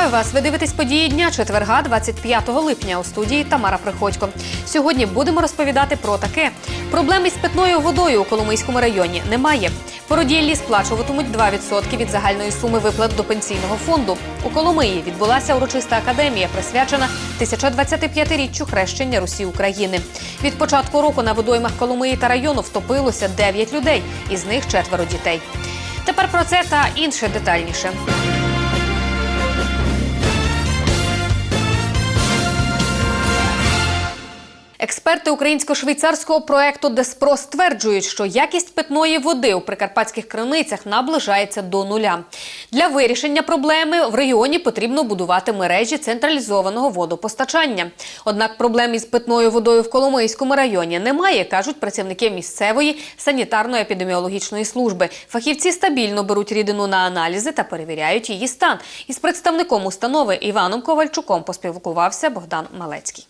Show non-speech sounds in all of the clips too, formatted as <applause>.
Вітаю вас! Ви дивитесь події дня четверга, 25 липня у студії Тамара Приходько. Сьогодні будемо розповідати про таке: проблеми з питною водою у Коломийському районі немає. Породіллі сплачуватимуть 2% від загальної суми виплат до пенсійного фонду. У Коломиї відбулася урочиста академія, присвячена 1025-річчю хрещення Русі України. Від початку року на водоймах Коломиї та району втопилося 9 людей, із них четверо дітей. Тепер про це та інше детальніше. Експерти українсько-швейцарського проекту Деспро стверджують, що якість питної води у прикарпатських криницях наближається до нуля. Для вирішення проблеми в регіоні потрібно будувати мережі централізованого водопостачання. Однак проблем із питною водою в Коломийському районі немає, кажуть працівники місцевої санітарно-епідеміологічної служби. Фахівці стабільно беруть рідину на аналізи та перевіряють її стан. Із представником установи Іваном Ковальчуком поспілкувався Богдан Малецький.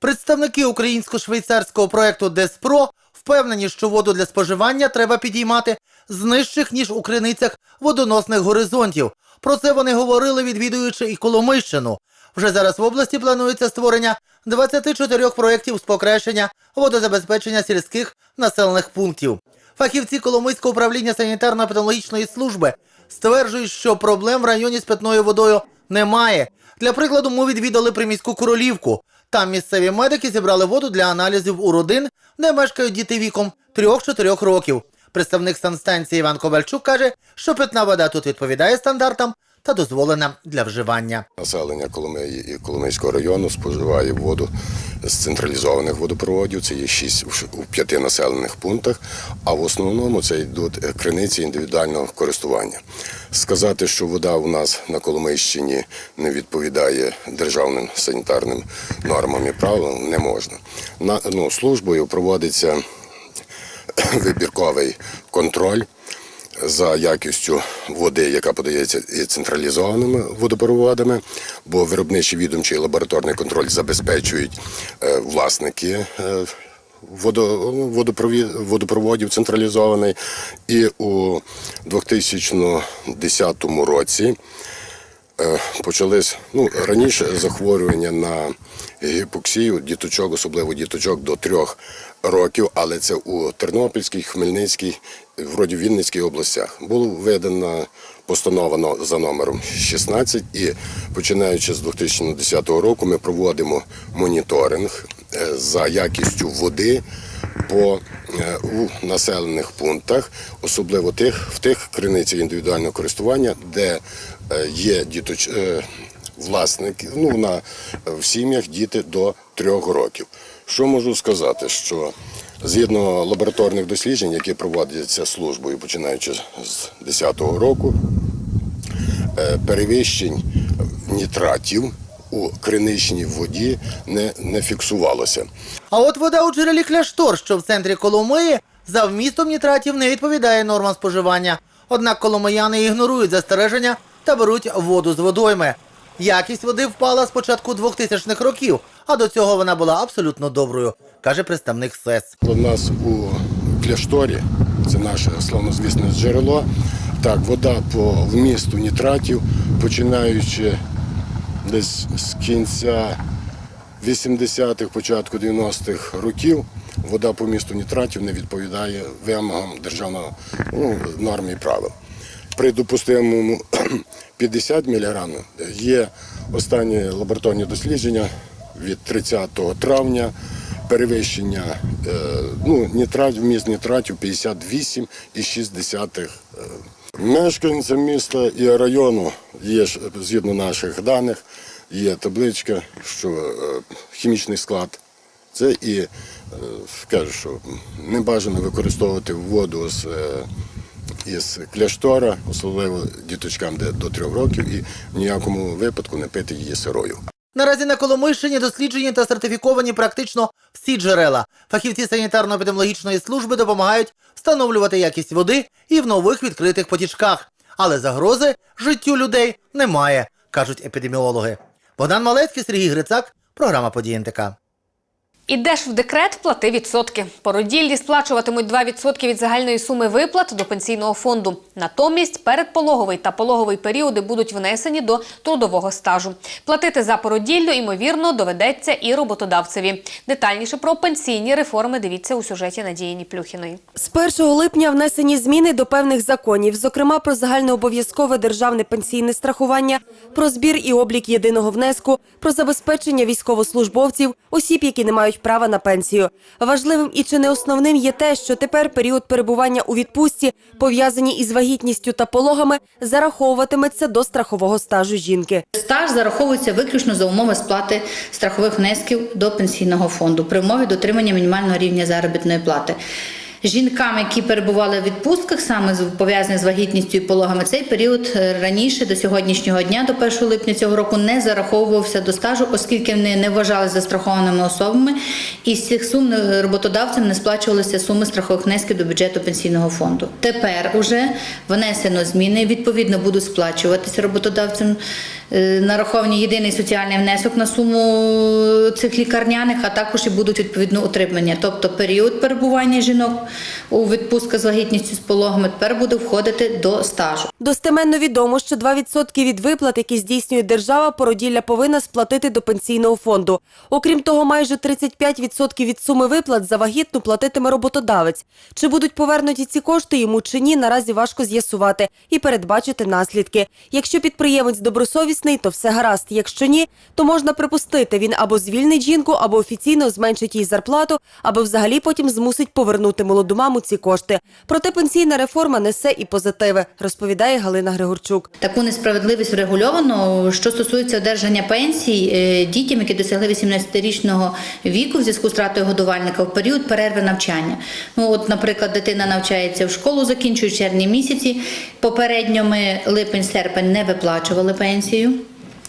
Представники українсько-швейцарського проекту Деспро впевнені, що воду для споживання треба підіймати з нижчих, ніж у криницях водоносних горизонтів. Про це вони говорили, відвідуючи і Коломийщину. Вже зараз в області планується створення 24 проєктів з покращення водозабезпечення сільських населених пунктів. Фахівці Коломийського управління санітарно-епідеміологічної служби стверджують, що проблем в районі з питною водою немає. Для прикладу, ми відвідали приміську королівку. Там місцеві медики зібрали воду для аналізів у родин, де мешкають діти віком 3-4 років. Представник санстанції Іван Ковальчук каже, що питна вода тут відповідає стандартам та дозволена для вживання. Населення Коломиї і Коломийського району споживає воду з централізованих водопроводів. Це є шість у п'яти населених пунктах. А в основному це йдуть е, криниці індивідуального користування. Сказати, що вода у нас на Коломийщині не відповідає державним санітарним нормам і правилам, не можна. На ну, службою проводиться <clears throat> вибірковий контроль за якістю води, яка подається і централізованими водопроводами, бо виробничий відомчий лабораторний контроль забезпечують е, власники. е, водопроводів централізований. І у 2010 році почались ну, раніше захворювання на гіпоксію діточок, особливо діточок до трьох років, але це у Тернопільській, Хмельницькій, вроді Вінницькій областях. Була видана постановано за номером 16 і починаючи з 2010 року ми проводимо моніторинг е, за якістю води по е, у населених пунктах, особливо тих в тих криницях індивідуального користування, де е, є діточ... е, власники, ну на в сім'ях діти до трьох років. Що можу сказати, що згідно лабораторних досліджень, які проводяться службою, починаючи з 2010 року, е, перевищень нітратів у криничній воді не, не фіксувалося. А от вода у джерелі Кляштор, що в центрі Коломиї, за вмістом нітратів не відповідає нормам споживання. Однак коломияни ігнорують застереження та беруть воду з водойми. Якість води впала з початку 2000-х років, а до цього вона була абсолютно доброю, каже представник СЕС. У нас у кляшторі, це наше славнозвісне джерело. Так, вода по вмісту нітратів, починаючи десь з кінця 80-х, початку 90-х років, вода по місту нітратів не відповідає вимогам державного ну, норм і правил. При допустимому <clears throat> 50 мг є останні лабораторні дослідження від 30 травня перевищення е, ну, нітрат, вміст нітратів 58,6. е. Мешканцям міста і району є згідно наших даних, є табличка, що е, хімічний склад. Це і кажуть, що не бажано використовувати воду з, із кляштора, особливо діточкам, де до трьох років, і в ніякому випадку не пити її сирою. Наразі на Коломийщині досліджені та сертифіковані практично всі джерела. Фахівці санітарно-епідеміологічної служби допомагають встановлювати якість води і в нових відкритих потічках. Але загрози життю людей немає, кажуть епідеміологи. Богдан Малецький, Сергій Грицак, програма «Події НТК». Ідеш в декрет, плати відсотки. Породіллі сплачуватимуть 2% від загальної суми виплат до пенсійного фонду. Натомість передпологовий та пологовий періоди будуть внесені до трудового стажу. Платити за породіллю, ймовірно, доведеться і роботодавцеві. Детальніше про пенсійні реформи дивіться у сюжеті Надії Ніплюхіної. З 1 липня внесені зміни до певних законів, зокрема про загальнообов'язкове державне пенсійне страхування, про збір і облік єдиного внеску, про забезпечення військовослужбовців, осіб, які не мають права на пенсію. Важливим і чи не основним є те, що тепер період перебування у відпустці, пов'язані із вагітністю та пологами, зараховуватиметься до страхового стажу жінки. Стаж зараховується виключно за умови сплати страхових внесків до пенсійного фонду при умові дотримання мінімального рівня заробітної плати. Жінкам, які перебували в відпустках, саме з- пов'язаних з вагітністю і пологами, цей період е, раніше до сьогоднішнього дня, до 1 липня цього року, не зараховувався до стажу, оскільки вони не вважали застрахованими особами, і з цих сум е, роботодавцям не сплачувалися суми страхових внесків до бюджету пенсійного фонду. Тепер уже внесено зміни, відповідно будуть сплачуватися роботодавцям нараховані єдиний соціальний внесок на суму цих лікарняних, а також і будуть відповідно утримання. Тобто період перебування жінок у відпустках з вагітністю з пологами тепер буде входити до стажу. Достеменно відомо, що 2% від виплат, які здійснює держава, породілля повинна сплатити до пенсійного фонду. Окрім того, майже 35% від суми виплат за вагітну платитиме роботодавець. Чи будуть повернуті ці кошти йому чи ні, наразі важко з'ясувати і передбачити наслідки. Якщо підприємець добросовісний, то все гаразд. Якщо ні, то можна припустити, він або звільнить жінку, або офіційно зменшить їй зарплату, або взагалі потім змусить повернути молоду маму ці кошти. Проте пенсійна реформа несе і позитиви, розповідає Галина Григорчук. Таку несправедливість врегульовано, що стосується одержання пенсій е, дітям, які досягли 18-річного віку в зв'язку з втратою годувальника в період перерви навчання. Ну, от, наприклад, дитина навчається в школу, закінчує червні місяці. Попередньо ми липень-серпень не виплачували пенсію.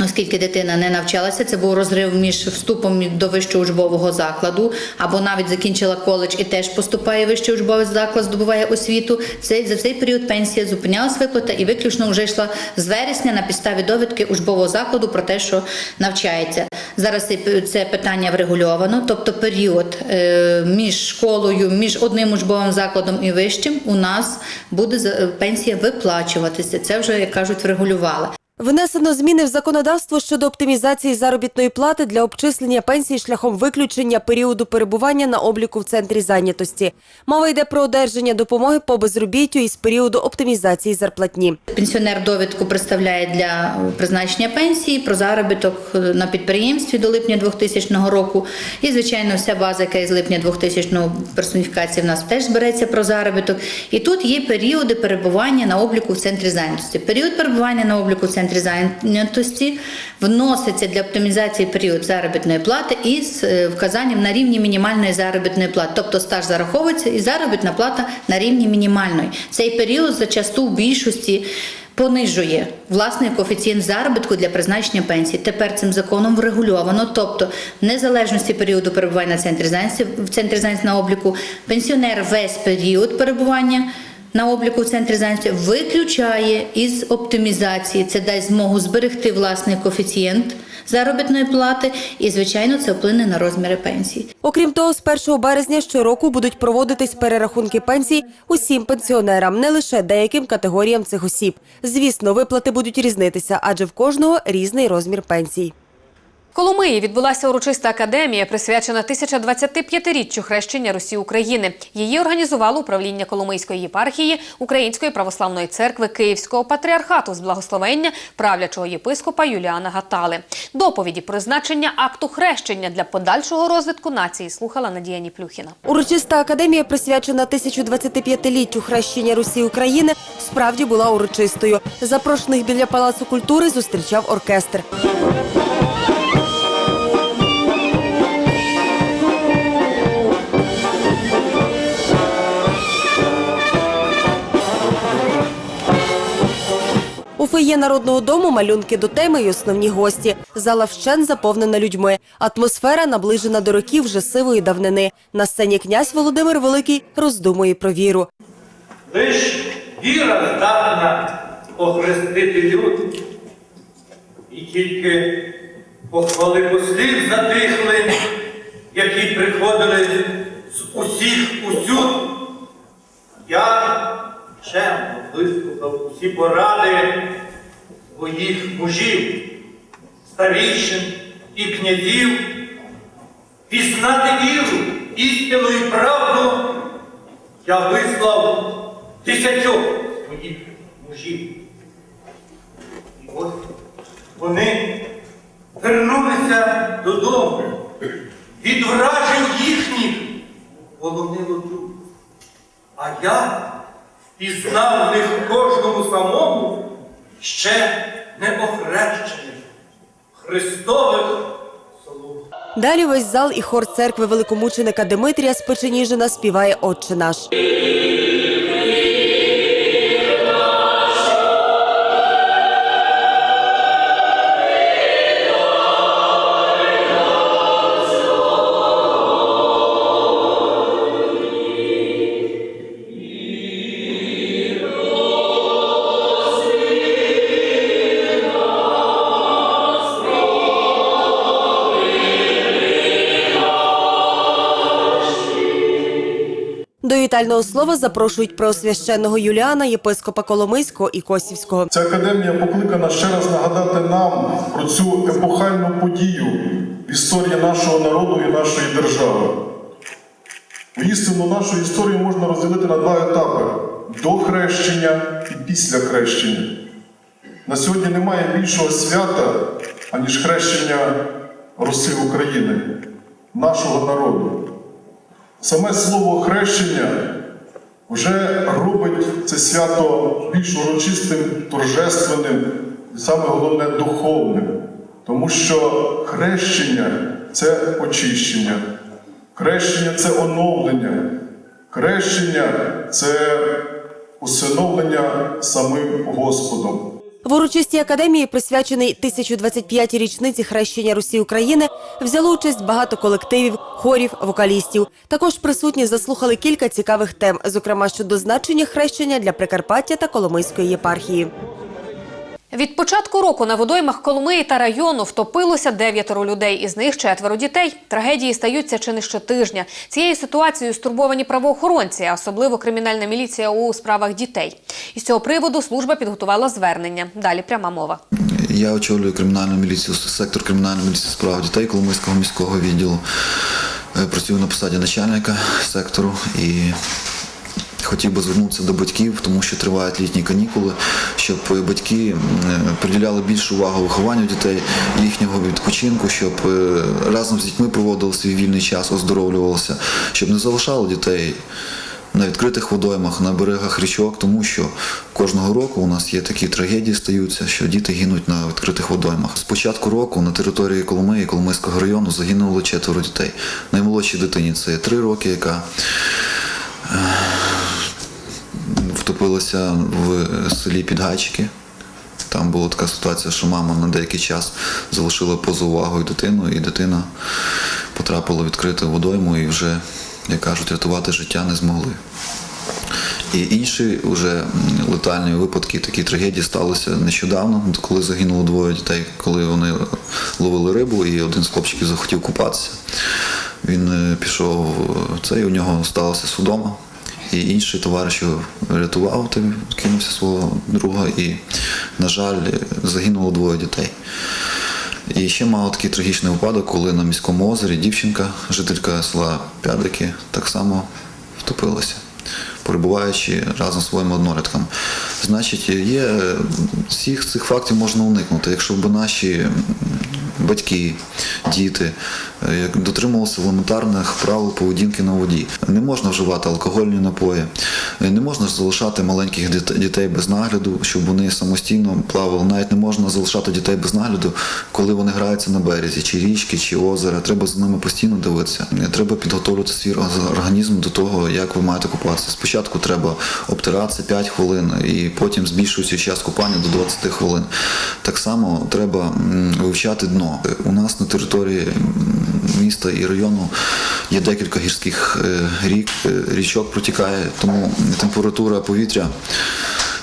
Оскільки дитина не навчалася, це був розрив між вступом до вищого учбового закладу, або навіть закінчила коледж і теж поступає в вищий учбовий заклад, здобуває освіту. Це за цей період пенсія зупинялась виплата і виключно вже йшла з вересня на підставі довідки учбового закладу про те, що навчається. Зараз це- питання врегульовано, тобто період е, між школою, між одним учбовим закладом і вищим у нас буде пенсія виплачуватися. Це вже як кажуть, врегулювали. Внесено зміни в законодавство щодо оптимізації заробітної плати для обчислення пенсій шляхом виключення періоду перебування на обліку в центрі зайнятості. Мова йде про одержання допомоги по безробіттю із періоду оптимізації зарплатні. Пенсіонер довідку представляє для призначення пенсії про заробіток на підприємстві до липня 2000 року. І, звичайно, вся база, яка із липня 2000 персоніфікації в нас теж збереться про заробіток. І тут є періоди перебування на обліку в центрі зайнятості. Період перебування на обліку в центрі зайнятості вноситься для оптимізації період заробітної плати із е, вказанням на рівні мінімальної заробітної плати. Тобто стаж зараховується і заробітна плата на рівні мінімальної. Цей період зачасту в більшості понижує власний коефіцієнт заробітку для призначення пенсії. Тепер цим законом врегульовано, тобто в незалежності періоду перебування на центрі зайнятості, в центрі зайнятості на обліку, пенсіонер весь період перебування. На обліку в центрі зайнятості виключає із оптимізації. Це дасть змогу зберегти власний коефіцієнт заробітної плати, і звичайно це вплине на розміри пенсії. Окрім того, з 1 березня щороку будуть проводитись перерахунки пенсій усім пенсіонерам, не лише деяким категоріям цих осіб. Звісно, виплати будуть різнитися, адже в кожного різний розмір пенсій. Коломиї відбулася урочиста академія, присвячена 1025-річчю хрещення Русі України. Її організувало управління Коломийської єпархії Української православної церкви Київського патріархату з благословення правлячого єпископа Юліана Гатали. Доповіді про значення акту хрещення для подальшого розвитку нації слухала Надія Ніплюхіна. Урочиста академія, присвячена 1025-літтю хрещення Русі України, справді була урочистою. Запрошених біля Палацу культури зустрічав оркестр. Фоє народного дому малюнки до теми й основні гості. Зала вщен заповнена людьми. Атмосфера наближена до років вже сивої давнини. На сцені князь Володимир Великий роздумує про віру. Лиш віра здатна охрестити люд, і тільки похвали послів затихли, які приходили з усіх усюд. Я чемно вислухав усі поради своїх мужів, старішин і князів, пізнати віру, істину і правду я вислав тисячок своїх мужів. І от вони вернулися додому від вражень їхніх полонило дух. А я впізнав в них кожному самому ще неохрещених Христових слуг. Далі весь зал і хор церкви великомученика Димитрія Спеченіжина співає Отче наш. Вітального слова запрошують преосвященного Юліана, єпископа Коломийського і Косівського. Ця академія покликана ще раз нагадати нам про цю епохальну подію в історії нашого народу і нашої держави. Істину нашу історію можна розділити на два етапи: до хрещення і після хрещення. На сьогодні немає більшого свята, аніж хрещення Руси України, нашого народу. Саме слово хрещення вже робить це свято більш урочистим, торжественним і саме головне духовним. Тому що хрещення це очищення, хрещення це оновлення, хрещення це усиновлення самим Господом. В урочистій академії, присвячений 1025-й річниці хрещення Русі України, взяло участь багато колективів, хорів, вокалістів. Також присутні заслухали кілька цікавих тем, зокрема щодо значення хрещення для Прикарпаття та Коломийської єпархії. Від початку року на водоймах Коломиї та району втопилося дев'ятеро людей, із них четверо дітей. Трагедії стаються чи не щотижня. Цією ситуацією стурбовані правоохоронці, особливо кримінальна міліція у справах дітей. Із цього приводу служба підготувала звернення. Далі пряма мова. Я очолюю кримінальну міліцію, сектор кримінальної міліції з прав дітей Коломийського міського відділу. Е, Працюю на посаді начальника сектору і хотів би звернутися до батьків, тому що тривають літні канікули, щоб батьки е, приділяли більшу увагу вихованню дітей, їхнього відпочинку, щоб е, разом з дітьми проводили свій вільний час, оздоровлювалися, щоб не залишали дітей на відкритих водоймах, на берегах річок, тому що кожного року у нас є такі трагедії стаються, що діти гинуть на відкритих водоймах. З початку року на території Коломиї, Коломийського району загинуло четверо дітей. Наймолодшій дитині це 3 роки, яка е, втопилася в селі Підгайчики. Там була така ситуація, що мама на деякий час залишила поза увагою дитину, і дитина потрапила в відкриту водойму і вже, як кажуть, рятувати життя не змогли. І інші вже летальні випадки, такі трагедії сталися нещодавно, коли загинуло двоє дітей, коли вони ловили рибу, і один з хлопчиків захотів купатися. Він е, пішов е, це, і у нього сталося судома. І інший товариш його рятував, той кинувся свого друга, і, на жаль, загинуло двоє дітей. І ще мав такий трагічний випадок, коли на міському озері дівчинка, жителька села Пядики, так само втопилася, перебуваючи разом зі своїми однолітками. Значить, є е, всіх цих фактів можна уникнути, якщо б наші батьки, діти як дотримувалися елементарних правил поведінки на воді. Не можна вживати алкогольні напої, е, не можна залишати маленьких дітей без нагляду, щоб вони самостійно плавали. Навіть не можна залишати дітей без нагляду, коли вони граються на березі, чи річки, чи озера. Треба за ними постійно дивитися. Е, Треба підготовлювати свій організм до того, як ви маєте купатися. Спочатку треба обтиратися 5 хвилин, і потім збільшується час купання до 20 хвилин. Так само треба вивчати дно. Е, У нас на території міста і району є декілька гірських е, рік, е, річок протікає, тому температура повітря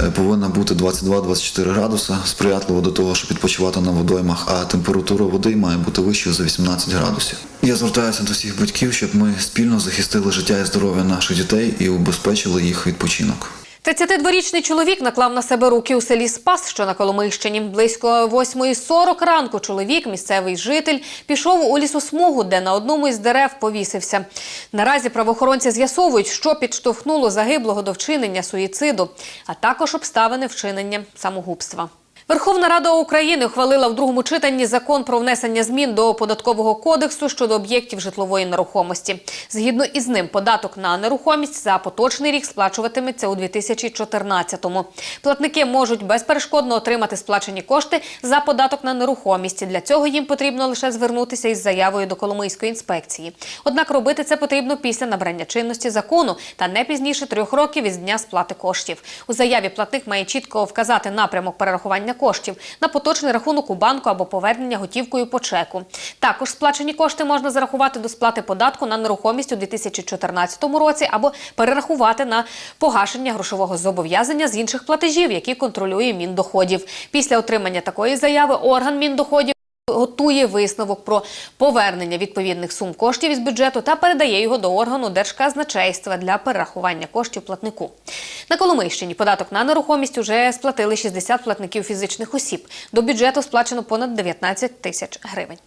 е, повинна бути 22-24 градуси, сприятливо до того, щоб відпочивати на водоймах, а температура води має бути вищою за 18 градусів. Я звертаюся до всіх батьків, щоб ми спільно захистили життя і здоров'я наших дітей і убезпечили їх відпочинок. 32-річний чоловік наклав на себе руки у селі Спас, що на Коломийщині. Близько 8.40 ранку чоловік, місцевий житель, пішов у лісосмугу, де на одному із дерев повісився. Наразі правоохоронці з'ясовують, що підштовхнуло загиблого до вчинення суїциду, а також обставини вчинення самогубства. Верховна Рада України ухвалила в другому читанні закон про внесення змін до податкового кодексу щодо об'єктів житлової нерухомості. Згідно із ним, податок на нерухомість за поточний рік сплачуватиметься у 2014-му. Платники можуть безперешкодно отримати сплачені кошти за податок на нерухомість. Для цього їм потрібно лише звернутися із заявою до Коломийської інспекції. Однак робити це потрібно після набрання чинності закону та не пізніше трьох років із дня сплати коштів. У заяві платник має чітко вказати напрямок перерахування коштів на поточний рахунок у банку або повернення готівкою по чеку. Також сплачені кошти можна зарахувати до сплати податку на нерухомість у 2014 році або перерахувати на погашення грошового зобов'язання з інших платежів, які контролює Міндоходів. Після отримання такої заяви орган Міндоходів готує висновок про повернення відповідних сум коштів із бюджету та передає його до органу Держказначейства для перерахування коштів платнику. На Коломийщині податок на нерухомість уже сплатили 60 платників фізичних осіб. До бюджету сплачено понад 19 тисяч гривень.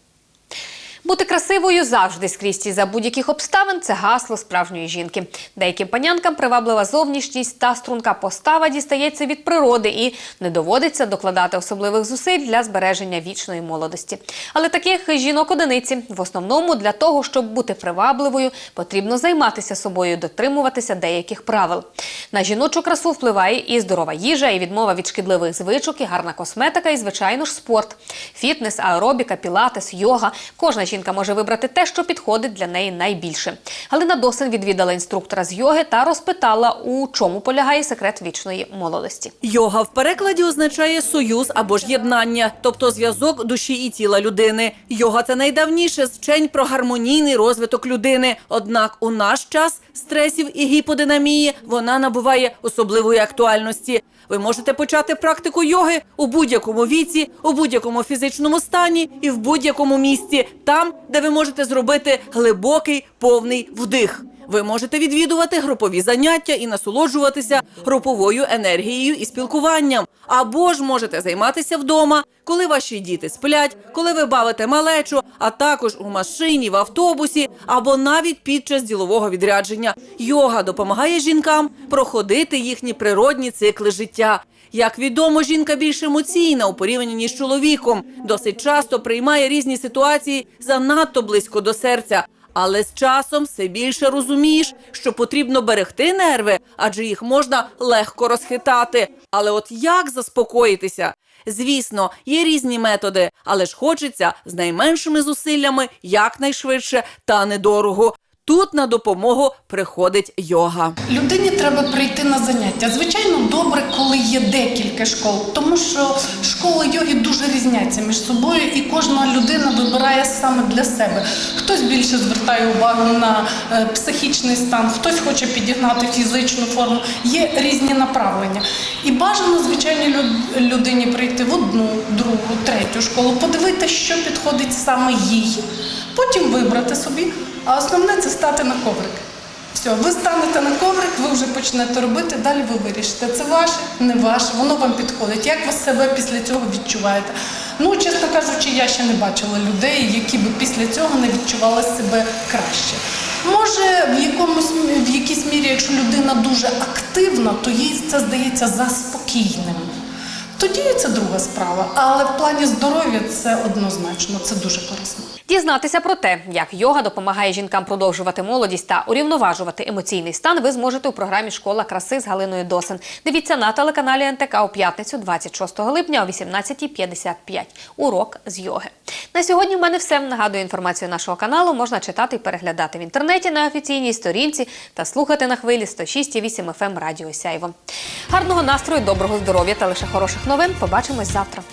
Бути красивою завжди скрізь і за будь-яких обставин це гасло справжньої жінки. Деяким панянкам приваблива зовнішність та струнка постава дістається від природи і не доводиться докладати особливих зусиль для збереження вічної молодості. Але таких жінок одиниці в основному для того, щоб бути привабливою, потрібно займатися собою, дотримуватися деяких правил. На жіночу красу впливає і здорова їжа, і відмова від шкідливих звичок, і гарна косметика, і звичайно ж спорт, фітнес, аеробіка, пілатес, йога. Кожна жінка може вибрати те, що підходить для неї найбільше. Галина Досин відвідала інструктора з йоги та розпитала, у чому полягає секрет вічної молодості. Йога в перекладі означає союз або ж єднання, тобто зв'язок душі і тіла людини. Йога це найдавніше з вчень про гармонійний розвиток людини. Однак у наш час стресів і гіподинамії вона набуває особливої актуальності. Ви можете почати практику йоги у будь-якому віці, у будь-якому фізичному стані і в будь-якому місці, там, де ви можете зробити глибокий повний вдих. Ви можете відвідувати групові заняття і насолоджуватися груповою енергією і спілкуванням. Або ж можете займатися вдома, коли ваші діти сплять, коли ви бавите малечу, а також у машині, в автобусі або навіть під час ділового відрядження. Йога допомагає жінкам проходити їхні природні цикли життя. Як відомо, жінка більш емоційна у порівнянні з чоловіком. Досить часто приймає різні ситуації занадто близько до серця. Але з часом все більше розумієш, що потрібно берегти нерви, адже їх можна легко розхитати. Але от як заспокоїтися? Звісно, є різні методи, але ж хочеться з найменшими зусиллями якнайшвидше та недорого. Тут на допомогу приходить йога. Людині треба прийти на заняття. Звичайно, добре, коли є декілька школ, тому що школи йоги дуже різняться між собою, і кожна людина вибирає саме для себе. Хтось більше звертає увагу на е, психічний стан, хтось хоче підігнати фізичну форму. Є різні направлення. І бажано, звичайно, люд- людині прийти в одну, другу, третю школу, подивитися, що підходить саме їй. Потім вибрати собі. А основне це стати на коврик. Все, ви станете на коврик, ви вже почнете робити, далі ви вирішите. Це ваше, не ваше, воно вам підходить. Як ви себе після цього відчуваєте? Ну, чесно кажучи, я ще не бачила людей, які би після цього не відчували себе краще. Може, в якомусь в якійсь мірі, якщо людина дуже активна, то їй це здається заспокійним. Тоді це друга справа. Але в плані здоров'я це однозначно, це дуже корисно. Дізнатися про те, як йога допомагає жінкам продовжувати молодість та урівноважувати емоційний стан, ви зможете у програмі Школа краси з Галиною Досин. Дивіться на телеканалі НТК у п'ятницю, 26 липня о 18.55. Урок з йоги. На сьогодні в мене все. Нагадую, інформацію нашого каналу можна читати і переглядати в інтернеті на офіційній сторінці та слухати на хвилі 106,8 FM ем Радіо Сяйво. Гарного настрою, доброго здоров'я та лише хороших новин. Побачимось завтра.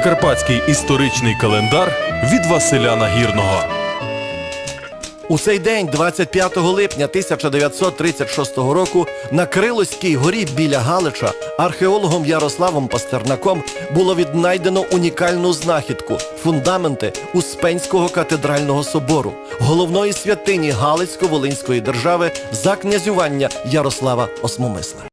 Прикарпатський історичний календар від Василя Нагірного. У цей день, 25 липня 1936 року, на Крилоській горі біля Галича археологом Ярославом Пастернаком було віднайдено унікальну знахідку фундаменти Успенського катедрального собору, головної святині Галицько-Волинської держави за князювання Ярослава Осмомисла.